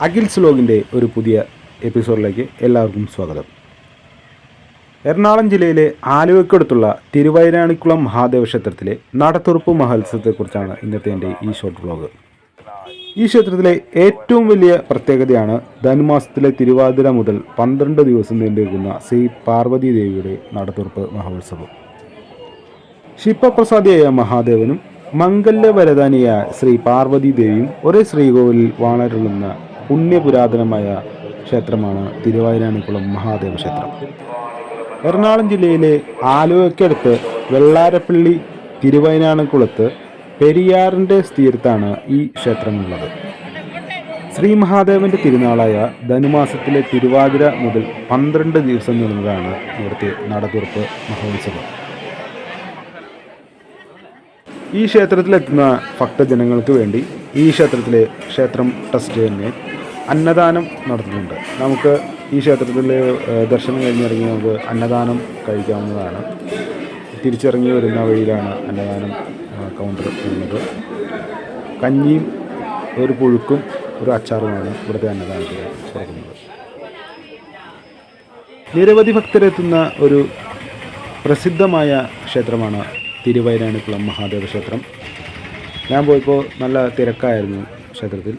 അഖിൽസ് ലോഗിന്റെ ഒരു പുതിയ എപ്പിസോഡിലേക്ക് എല്ലാവർക്കും സ്വാഗതം. എറണാകുളം ജില്ലയിലെ ആലുവയ്ക്കടുത്തുള്ള തിരുവൈരാണിക്കുളം മഹാദേവ ക്ഷേത്രത്തിലെ നടത്തുറപ്പ് മഹോത്സവത്തെക്കുറിച്ചാണ് ഇന്നത്തെ എന്റെ ഈ ഷോർട്ട് വ്ലോഗ് ഈ ക്ഷേത്രത്തിലെ ഏറ്റവും വലിയ പ്രത്യേകതയാണ് ധനുമാസത്തിലെ തിരുവാതിര മുതൽ പന്ത്രണ്ട് ദിവസം നീണ്ടുനിൽക്കുന്ന ശ്രീ പാർവതി ദേവിയുടെ നടത്തുറപ്പ് മഹോത്സവം. ശിപ്പപ്രസാദിയായ മഹാദേവനും മംഗല്യവരദാനിയായ ശ്രീ പാർവതി ദേവിയും ഒരേ ശ്രീകോവിലിൽ വാണരുളുന്ന പുണ്യപുരാതനമായ ക്ഷേത്രമാണ് തിരുവായനാണിക്കുളം മഹാദേവ ക്ഷേത്രം. എറണാകുളം ജില്ലയിലെ ആലുവയ്ക്കടുത്ത് വെള്ളാരപ്പള്ളി തിരുവയനാണിക്കുളത്ത് പെരിയാറിന്റെ തീരത്താണ് ഈ ക്ഷേത്രമുള്ളത്. ശ്രീ മഹാദേവന്റെ തിരുനാളായ ധനുമാസത്തിലെ തിരുവാതിര മുതൽ പന്ത്രണ്ട് ദിവസം നീളുന്നതാണ് ഇവിടുത്തെ നടതുറപ്പ് മഹോത്സവം. ഈ ക്ഷേത്രത്തിലെത്തുന്ന ഭക്തജനങ്ങൾക്ക് വേണ്ടി ഈ ക്ഷേത്രത്തിലെ ക്ഷേത്രം ട്രസ്റ്റ് തന്നെ അന്നദാനം നടത്തുന്നുണ്ട്. നമുക്ക് ഈ ക്ഷേത്രത്തിൽ ദർശനം കഴിഞ്ഞിറങ്ങി നമുക്ക് അന്നദാനം കഴിക്കാവുന്നതാണ്. തിരിച്ചിറങ്ങി വരുന്ന വഴിയിലാണ് അന്നദാനം കൗണ്ടർ ഉള്ളത്. കഞ്ഞിയും ഒരു പുഴുക്കും ഒരു അച്ചാറുമാണ് ഇവിടുത്തെ അന്നദാനത്തിൽ കൊടുക്കുന്നത്. നിരവധി ഭക്തരെത്തുന്ന ഒരു പ്രസിദ്ധമായ ക്ഷേത്രമാണ് തിരുവൈരാണിക്കുളം മഹാദേവ ക്ഷേത്രം. ഞാൻ പോയപ്പോൾ നല്ല തിരക്കായിരുന്നു ക്ഷേത്രത്തിൽ.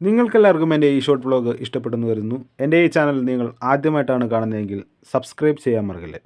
നിങ്ങൾക്കെല്ലാവർക്കും എന്റെ ഈ ഷോർട്ട് വ്ലോഗ് ഇഷ്ടപ്പെട്ടെന്ന് വരുന്നു എന്റെ ഈ ചാനൽ നിങ്ങൾ ആദ്യമായിട്ടാണ് കാണുന്നതെങ്കിൽ സബ്സ്ക്രൈബ് ചെയ്യാൻ മറക്കില്ലേ.